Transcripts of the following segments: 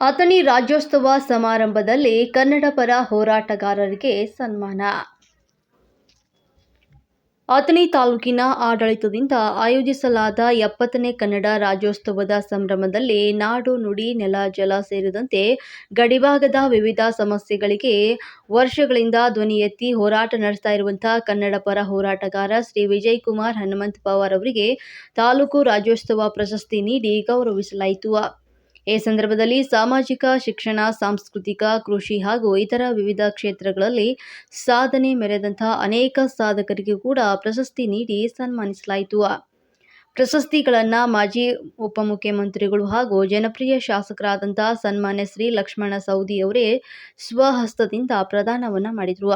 ಅಥಣಿ ರಾಜ್ಯೋತ್ಸವ ಸಮಾರಂಭದಲ್ಲಿ ಕನ್ನಡ ಪರ ಹೋರಾಟಗಾರರಿಗೆ ಸನ್ಮಾನ. ಅಥಣಿ ತಾಲೂಕಿನ ಆಡಳಿತದಿಂದ ಆಯೋಜಿಸಲಾದ ಎಪ್ಪತ್ತನೇ ಕನ್ನಡ ರಾಜ್ಯೋತ್ಸವದ ಸಂಭ್ರಮದಲ್ಲಿ ನಾಡು ನುಡಿ ನೆಲ ಜಲ ಸೇರಿದಂತೆ ಗಡಿಭಾಗದ ವಿವಿಧ ಸಮಸ್ಯೆಗಳಿಗೆ ವರ್ಷಗಳಿಂದ ಧ್ವನಿ ಎತ್ತಿ ಹೋರಾಟ ನಡೆಸ್ತಾ ಇರುವಂತಹ ಕನ್ನಡ ಪರ ಹೋರಾಟಗಾರ ಶ್ರೀ ವಿಜಯ್ ಕುಮಾರ್ ಹನುಮಂತ ಪವಾರ್ ಅವರಿಗೆ ತಾಲೂಕು ರಾಜ್ಯೋತ್ಸವ ಪ್ರಶಸ್ತಿ ನೀಡಿ ಗೌರವಿಸಲಾಯಿತು. ಈ ಸಂದರ್ಭದಲ್ಲಿ ಸಾಮಾಜಿಕ, ಶಿಕ್ಷಣ, ಸಾಂಸ್ಕೃತಿಕ, ಕೃಷಿ ಹಾಗೂ ಇತರ ವಿವಿಧ ಕ್ಷೇತ್ರಗಳಲ್ಲಿ ಸಾಧನೆ ಮೆರೆದಂತಹ ಅನೇಕ ಸಾಧಕರಿಗೆ ಕೂಡ ಪ್ರಶಸ್ತಿ ನೀಡಿ ಸನ್ಮಾನಿಸಲಾಯಿತು. ಪ್ರಶಸ್ತಿಗಳನ್ನು ಮಾಜಿ ಉಪಮುಖ್ಯಮಂತ್ರಿಗಳು ಹಾಗೂ ಜನಪ್ರಿಯ ಶಾಸಕರಾದಂತಹ ಸನ್ಮಾನ್ಯ ಶ್ರೀ ಲಕ್ಷ್ಮಣ ಸೌದಿ ಅವರೇ ಸ್ವಹಸ್ತದಿಂದ ಪ್ರದಾನವನ್ನ ಮಾಡಿದರು.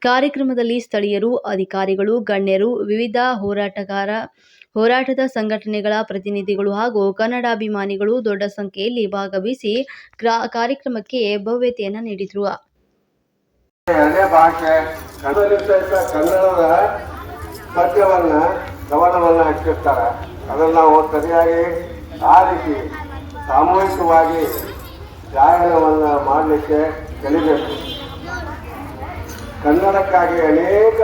ಕಾರ್ಯಕ್ರಮದಲ್ಲಿ ಸ್ಥಳೀಯರು, ಅಧಿಕಾರಿಗಳು, ಗಣ್ಯರು, ವಿವಿಧ ಹೋರಾಟಗಾರ ಹೋರಾಟದ ಸಂಘಟನೆಗಳ ಪ್ರತಿನಿಧಿಗಳು ಹಾಗೂ ಕನ್ನಡಾಭಿಮಾನಿಗಳು ದೊಡ್ಡ ಸಂಖ್ಯೆಯಲ್ಲಿ ಭಾಗವಹಿಸಿ ಕಾರ್ಯಕ್ರಮಕ್ಕೆ ಭವ್ಯತೆಯನ್ನು ನೀಡಿದರು. ಪದ್ಯವನ್ನ ಕವನವನ್ನ ಹಚ್ಚಿರ್ತಾರೆ ಅದನ್ನು ನಾವು ಸರಿಯಾಗಿ ಆರಿಸಿ ಸಾಮೂಹಿಕವಾಗಿ ಗಾಯನವನ್ನ ಮಾಡಲಿಕ್ಕೆ ಕಲಿಬೇಕು. ಕನ್ನಡಕ್ಕಾಗಿ ಅನೇಕ